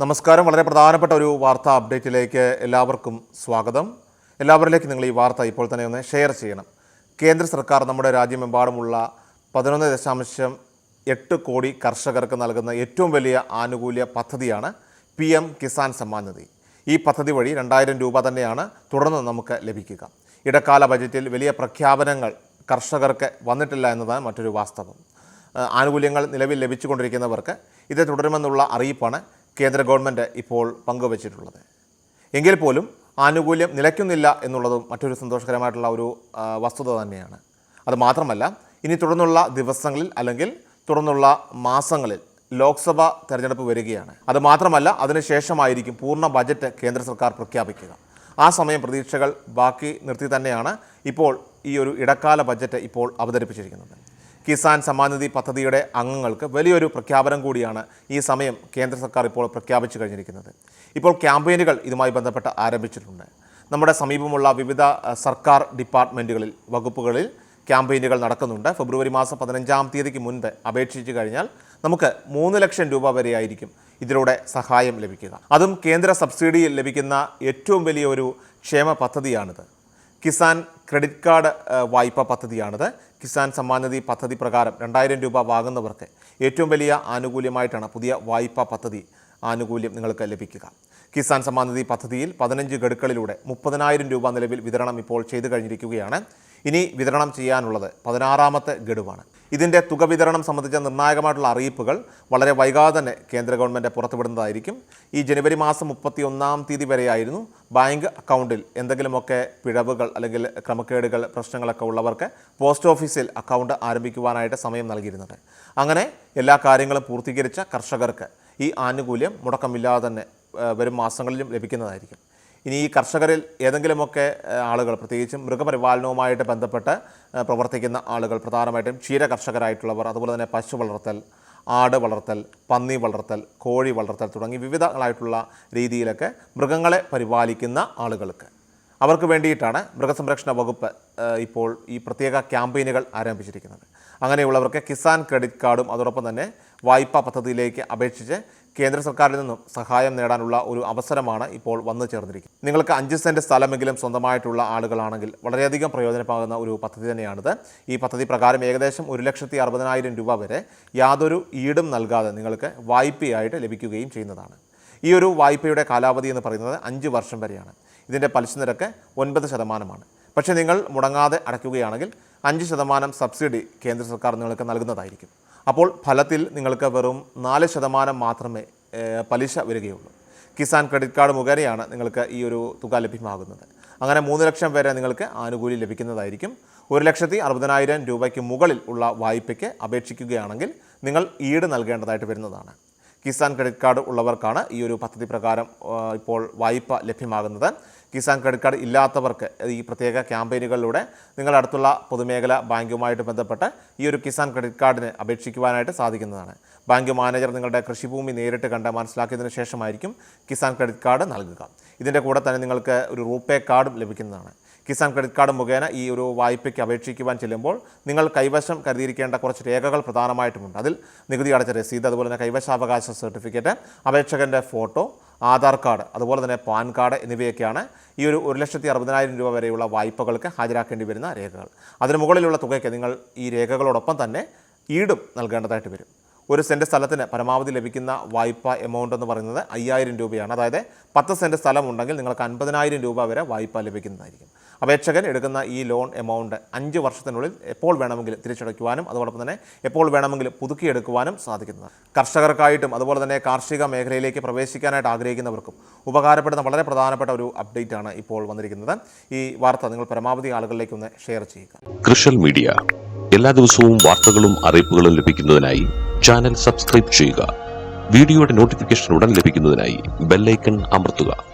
നമസ്കാരം. വളരെ പ്രധാനപ്പെട്ട ഒരു വാർത്താ അപ്ഡേറ്റിലേക്ക് എല്ലാവർക്കും സ്വാഗതം. എല്ലാവരിലേക്ക് നിങ്ങൾ ഈ വാർത്ത ഇപ്പോൾ തന്നെ ഒന്ന് ഷെയർ ചെയ്യണം. കേന്ദ്ര സർക്കാർ നമ്മുടെ രാജ്യമെമ്പാടുമുള്ള പതിനൊന്ന് ദശാംശം എട്ട് കോടി കർഷകർക്ക് നൽകുന്ന ഏറ്റവും വലിയ ആനുകൂല്യ പദ്ധതിയാണ് പി എം കിസാൻ സമ്മാൻ നിധി. ഈ പദ്ധതി വഴി രണ്ടായിരം രൂപ തന്നെയാണ് തുടർന്ന് നമുക്ക് ലഭിക്കുക. ഇടക്കാല ബജറ്റിൽ വലിയ പ്രഖ്യാപനങ്ങൾ കർഷകർക്ക് വന്നിട്ടില്ല എന്നതാണ് മറ്റൊരു വാസ്തവം. ആനുകൂല്യങ്ങൾ നിലവിൽ ലഭിച്ചുകൊണ്ടിരിക്കുന്നവർക്ക് ഇത് തുടരുമെന്നുള്ള അറിയിപ്പാണ് കേന്ദ്ര ഗവൺമെന്റ് ഇപ്പോൾ പങ്കുവച്ചിട്ടുള്ളത്. എങ്കിൽ പോലും ആനുകൂല്യം നിലയ്ക്കുന്നില്ല എന്നുള്ളതും മറ്റൊരു സന്തോഷകരമായിട്ടുള്ള ഒരു വസ്തുത തന്നെയാണ്. അത് മാത്രമല്ല ഇനി തുടർന്നുള്ള ദിവസങ്ങളിൽ അല്ലെങ്കിൽ തുടർന്നുള്ള മാസങ്ങളിൽ ലോക്സഭ തെരഞ്ഞെടുപ്പ് വരികയാണ്. അത് മാത്രമല്ല അതിനുശേഷമായിരിക്കും പൂർണ ബജറ്റ് കേന്ദ്ര സർക്കാർ പ്രഖ്യാപിക്കുക. ആ സമയം പ്രതീക്ഷകൾ ബാക്കി നിർത്തി തന്നെയാണ് ഇപ്പോൾ ഈ ഒരു ഇടക്കാല ബജറ്റ് ഇപ്പോൾ അവതരിപ്പിച്ചിരിക്കുന്നത്. കിസാൻ സമാനിധി പദ്ധതിയുടെ അംഗങ്ങൾക്ക് വലിയൊരു പ്രഖ്യാപനം കൂടിയാണ് ഈ സമയം കേന്ദ്ര സർക്കാർ ഇപ്പോൾ പ്രഖ്യാപിച്ചു കഴിഞ്ഞിരിക്കുന്നത്. ഇപ്പോൾ ക്യാമ്പയിനുകൾ ഇതുമായി ബന്ധപ്പെട്ട് ആരംഭിച്ചിട്ടുണ്ട്. നമ്മുടെ സമീപമുള്ള വിവിധ സർക്കാർ ഡിപ്പാർട്ട്മെന്റുകളിൽ വകുപ്പുകളിൽ ക്യാമ്പയിനുകൾ നടക്കുന്നുണ്ട്. ഫെബ്രുവരി മാസം പതിനഞ്ചാം തീയതിക്ക് മുൻപ് അപേക്ഷിച്ചു കഴിഞ്ഞാൽ നമുക്ക് മൂന്ന് ലക്ഷം രൂപ വരെയായിരിക്കും ഇതിലൂടെ സഹായം ലഭിക്കുക. അതും കേന്ദ്ര സബ്സിഡിയിൽ ലഭിക്കുന്ന ഏറ്റവും വലിയ ഒരു ക്ഷേമ പദ്ധതിയാണിത്. കിസാൻ ക്രെഡിറ്റ് കാർഡ് വായ്പാ പദ്ധതിയാണിത്. കിസാൻ സമ്മാനനിധി പദ്ധതി പ്രകാരം രണ്ടായിരം രൂപ വാങ്ങുന്നവർക്ക് ഏറ്റവും വലിയ ആനുകൂല്യമായിട്ടാണ് പുതിയ വായ്പാ പദ്ധതി ആനുകൂല്യം നിങ്ങൾക്ക് ലഭിക്കുക. കിസാൻ സമ്മാനനിധി പദ്ധതിയിൽ പതിനഞ്ച് ഗഡുക്കളിലൂടെ മുപ്പതിനായിരം രൂപ നിലവിൽ വിതരണം ഇപ്പോൾ ചെയ്തു കഴിഞ്ഞിരിക്കുകയാണ്. ഇനി വിതരണം ചെയ്യാനുള്ളത് പതിനാറാമത്തെ ഗഡുവാണ്. ഇതിന്റെ തുക വിതരണം സംബന്ധിച്ച നിർണായകമായിട്ടുള്ള അറിയിപ്പുകൾ വളരെ വൈകാതെ തന്നെ കേന്ദ്ര ഗവൺമെന്റ് പുറത്തുവിടുന്നതായിരിക്കും. ഈ ജനുവരി മാസം മുപ്പത്തി ഒന്നാം തീയതി വരെയായിരുന്നു ബാങ്ക് അക്കൗണ്ടിൽ എന്തെങ്കിലുമൊക്കെ പിഴവുകൾ അല്ലെങ്കിൽ ക്രമക്കേടുകൾ പ്രശ്നങ്ങളൊക്കെ ഉള്ളവർക്ക് പോസ്റ്റ് ഓഫീസിൽ അക്കൗണ്ട് ആരംഭിക്കുവാനായിട്ട് സമയം നൽകിയിരുന്നത്. അങ്ങനെ എല്ലാ കാര്യങ്ങളും പൂർത്തീകരിച്ച കർഷകർക്ക് ഈ ആനുകൂല്യം മുടക്കമില്ലാതെ തന്നെ വരും മാസങ്ങളിലും ലഭിക്കുന്നതായിരിക്കും. ഇനി ഈ കർഷകരിൽ ഏതെങ്കിലുമൊക്കെ ആളുകൾ പ്രത്യേകിച്ചും മൃഗപരിപാലനവുമായിട്ട് ബന്ധപ്പെട്ട് പ്രവർത്തിക്കുന്ന ആളുകൾ പ്രധാനമായിട്ടും ക്ഷീര കർഷകരായിട്ടുള്ളവർ അതുപോലെ തന്നെ പശു വളർത്തൽ ആട് വളർത്തൽ പന്നി വളർത്തൽ കോഴി വളർത്തൽ തുടങ്ങി വിവിധങ്ങളായിട്ടുള്ള രീതിയിലൊക്കെ മൃഗങ്ങളെ പരിപാലിക്കുന്ന ആളുകൾക്ക്. അവർക്ക് വേണ്ടിയിട്ടാണ് മൃഗസംരക്ഷണ വകുപ്പ് ഇപ്പോൾ ഈ പ്രത്യേക ക്യാമ്പയിനുകൾ ആരംഭിച്ചിരിക്കുന്നത്. അങ്ങനെയുള്ളവർക്ക് കിസാൻ ക്രെഡിറ്റ് കാർഡും അതോടൊപ്പം തന്നെ വായ്പാ പദ്ധതിയിലേക്ക് അപേക്ഷിച്ച് കേന്ദ്ര സർക്കാരിൽ നിന്നും സഹായം നേടാനുള്ള ഒരു അവസരമാണ് ഇപ്പോൾ വന്നു ചേർന്നിരിക്കുന്നത്. നിങ്ങൾക്ക് അഞ്ച് സെന്റ് സ്ഥലമെങ്കിലും സ്വന്തമായിട്ടുള്ള ആളുകളാണെങ്കിൽ വളരെയധികം പ്രയോജനമാകുന്ന ഒരു പദ്ധതി തന്നെയാണിത്. ഈ പദ്ധതി പ്രകാരം ഏകദേശം ഒരു ലക്ഷത്തി അറുപതിനായിരം രൂപ വരെ യാതൊരു ഈടും നൽകാതെ നിങ്ങൾക്ക് വായ്പയായിട്ട് ലഭിക്കുകയും ചെയ്യുന്നതാണ്. ഈ ഒരു വായ്പയുടെ കാലാവധി എന്ന് പറയുന്നത് അഞ്ച് വർഷം വരെയാണ്. ഇതിന്റെ പലിശ നിരക്ക് ഒൻപത് ശതമാനമാണ്. പക്ഷേ നിങ്ങൾ മുടങ്ങാതെ അടയ്ക്കുകയാണെങ്കിൽ അഞ്ച് ശതമാനം സബ്സിഡി കേന്ദ്ര സർക്കാർ നിങ്ങൾക്ക് നൽകുന്നതായിരിക്കും. അപ്പോൾ ഫലത്തിൽ നിങ്ങൾക്ക് വെറും നാല് ശതമാനം മാത്രമേ പലിശ വരികയുള്ളൂ. കിസാൻ ക്രെഡിറ്റ് കാർഡ് മുഖേനയാണ് നിങ്ങൾക്ക് ഈ ഒരു തുക ലഭ്യമാകുന്നത്. അങ്ങനെ മൂന്ന് ലക്ഷം വരെ നിങ്ങൾക്ക് ആനുകൂല്യം ലഭിക്കുന്നതായിരിക്കും. ഒരു ലക്ഷത്തി അറുപതിനായിരം രൂപയ്ക്ക് മുകളിൽ ഉള്ള വായ്പയ്ക്ക് അപേക്ഷിക്കുകയാണെങ്കിൽ നിങ്ങൾ ഈട് നൽകേണ്ടതായിട്ട് വരുന്നതാണ്. കിസാൻ ക്രെഡിറ്റ് കാർഡ് ഉള്ളവർക്കാണ് ഈ ഒരു പദ്ധതി പ്രകാരം ഇപ്പോൾ വായ്പ ലഭ്യമാകുന്നത്. കിസാൻ ക്രെഡിറ്റ് കാർഡ് ഇല്ലാത്തവർക്ക് ഈ പ്രത്യേക ക്യാമ്പയിനുകളിലൂടെ നിങ്ങളുടെ അടുത്തുള്ള പൊതുമേഖല ബാങ്കുമായിട്ട് ബന്ധപ്പെട്ട് ഈ ഒരു കിസാൻ ക്രെഡിറ്റ് കാർഡിന് അപേക്ഷിക്കുവാനായിട്ട് സാധിക്കുന്നതാണ്. ബാങ്ക് മാനേജർ നിങ്ങളുടെ കൃഷിഭൂമി നേരിട്ട് കണ്ട് മനസ്സിലാക്കിയതിന് ശേഷമായിരിക്കും കിസാൻ ക്രെഡിറ്റ് കാർഡ് നൽകുക. ഇതിന്റെ കൂടെ തന്നെ നിങ്ങൾക്ക് ഒരു റൂപേ കാർഡും ലഭിക്കുന്നതാണ്. കിസാൻ ക്രെഡിറ്റ് കാർഡ് മുഖേന ഈ ഒരു വായ്പയ്ക്ക് അപേക്ഷിക്കുവാൻ ചെല്ലുമ്പോൾ നിങ്ങൾ കൈവശം കരുതിയിരിക്കേണ്ട കുറച്ച് രേഖകൾ പ്രധാനമായിട്ടുമുണ്ട്. അതിൽ നികുതി അടച്ച രസീത് അതുപോലെ തന്നെ കൈവശാവകാശ സർട്ടിഫിക്കറ്റ് അപേക്ഷകന്റെ ഫോട്ടോ ആധാർ കാർഡ് അതുപോലെ തന്നെ പാൻ കാർഡ് എന്നിവയൊക്കെയാണ് ഈ ഒരു ഒരു ലക്ഷത്തി അറുപതിനായിരം രൂപ വരെയുള്ള വായ്പകൾക്ക് ഹാജരാക്കേണ്ടി വരുന്ന രേഖകൾ. അതിന് മുകളിലുള്ള തുകയ്ക്ക് നിങ്ങൾ ഈ രേഖകളോടൊപ്പം തന്നെ ഈടും നൽകേണ്ടതായിട്ട് വരും. ഒരു സെന്റ് സ്ഥലത്തിന് പരമാവധി ലഭിക്കുന്ന വായ്പ എമൗണ്ട് എന്ന് പറയുന്നത് അയ്യായിരം രൂപയാണ്. അതായത് പത്ത് സെന്റ് സ്ഥലം ഉണ്ടെങ്കിൽ നിങ്ങൾക്ക് അൻപതിനായിരം രൂപ വരെ വായ്പ ലഭിക്കുന്നതായിരിക്കും. അപേക്ഷകൻ എടുക്കുന്ന ഈ ലോൺ എമൗണ്ട് അഞ്ച് വർഷത്തിനുള്ളിൽ എപ്പോൾ വേണമെങ്കിലും തിരിച്ചടയ്ക്കുവാനും അതോടൊപ്പം തന്നെ എപ്പോൾ വേണമെങ്കിലും പുതുക്കിയെടുക്കുവാനും സാധിക്കുന്നത് കർഷകർക്കായിട്ടും അതുപോലെ തന്നെ കാർഷിക മേഖലയിലേക്ക് പ്രവേശിക്കാനായിട്ട് ആഗ്രഹിക്കുന്നവർക്കും ഉപകാരപ്പെടുന്ന വളരെ പ്രധാനപ്പെട്ട ഒരു അപ്ഡേറ്റ് ആണ് ഇപ്പോൾ വന്നിരിക്കുന്നത്. ഈ വാർത്ത നിങ്ങൾ പരമാവധി ആളുകളിലേക്ക് ഒന്ന് ഷെയർ ചെയ്യുക. Social media. എല്ലാ ദിവസവും വാർത്തകളും അറിയിപ്പുകളും ലഭിക്കുന്നതിനായി ചാനൽ സബ്സ്ക്രൈബ് ചെയ്യുക. വീഡിയോയുടെ നോട്ടിഫിക്കേഷൻ ഉടൻ ലഭിക്കുന്നതിനായി ബെല്ലൈക്കൺ അമർത്തുക.